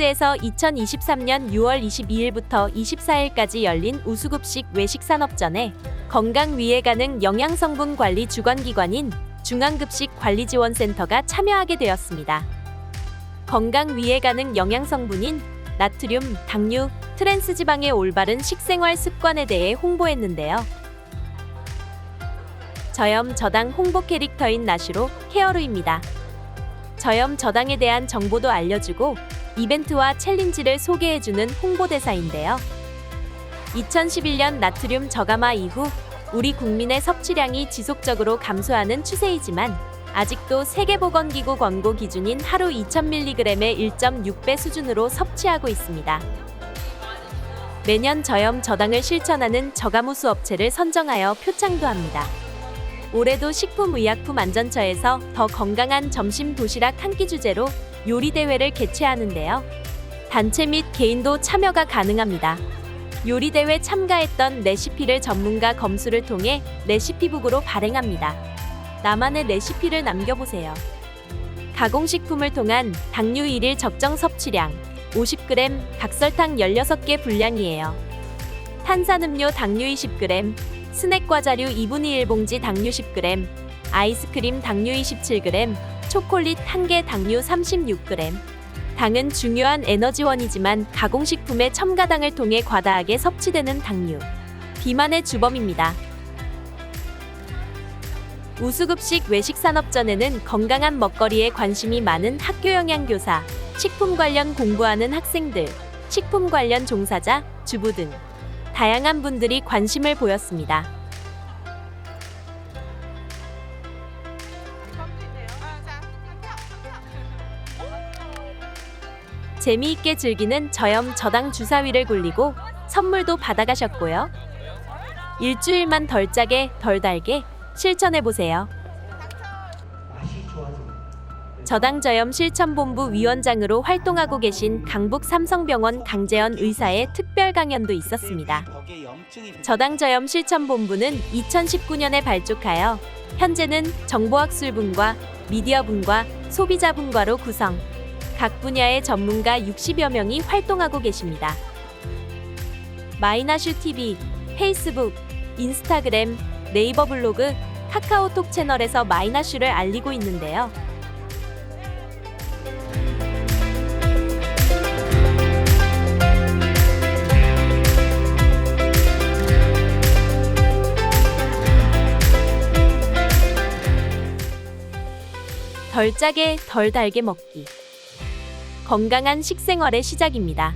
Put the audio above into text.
서울시에서 2023년 6월 22일부터 24일까지 열린 우수급식 외식산업전에 건강위해 가능 영양성분 관리 주관기관인 중앙급식관리지원센터가 참여하게 되었습니다. 건강위해 가능 영양성분인 나트륨, 당류, 트랜스지방의 올바른 식생활 습관에 대해 홍보했는데요. 저염 저당 홍보 캐릭터인 나시로 케어루입니다. 저염 저당에 대한 정보도 알려주고 이벤트와 챌린지를 소개해주는 홍보대사인데요. 2011년 나트륨 저감화 이후 우리 국민의 섭취량이 지속적으로 감소하는 추세이지만 아직도 세계보건기구 권고 기준인 하루 2000mg의 1.6배 수준으로 섭취하고 있습니다. 매년 저염 저당을 실천하는 저감우수 업체를 선정하여 표창도 합니다. 올해도 식품의약품안전처에서 더 건강한 점심 도시락 한 끼 주제로 요리 대회를 개최하는데요. 단체 및 개인도 참여가 가능합니다. 요리 대회 참가했던 레시피를 전문가 검수를 통해 레시피북으로 발행합니다. 나만의 레시피를 남겨보세요. 가공식품을 통한 당류 1일 적정 섭취량 50g, 각설탕 16개 분량이에요. 탄산음료 당류 20g, 스낵 과자류 2분의 1봉지 당류 10g, 아이스크림 당류 27g, 초콜릿 1개 당류 36g. 당은 중요한 에너지원이지만 가공식품의 첨가당을 통해 과다하게 섭취되는 당류. 비만의 주범입니다. 우수급식 외식산업전에는 건강한 먹거리에 관심이 많은 학교 영양교사, 식품 관련 공부하는 학생들, 식품 관련 종사자, 주부 등 다양한 분들이 관심을 보였습니다. 재미있게 즐기는 저염 저당 주사위를 굴리고 선물도 받아가셨고요. 일주일만 덜 짜게 덜 달게 실천해 보세요. 저당저염 실천본부 위원장으로 활동하고 계신 강북 삼성병원 강재현 의사의 특별 강연도 있었습니다. 저당저염 실천본부는 2019년에 발족하여 현재는 정보학술분과 미디어분과 소비자분과로 구성. 각 분야의 전문가 60여 명이 활동하고 계십니다. 마이나슈 TV, 페이스북, 인스타그램, 네이버 블로그, 카카오톡 채널에서 마이나슈를 알리고 있는데요. 덜 짜게 덜 달게 먹기. 건강한 식생활의 시작입니다.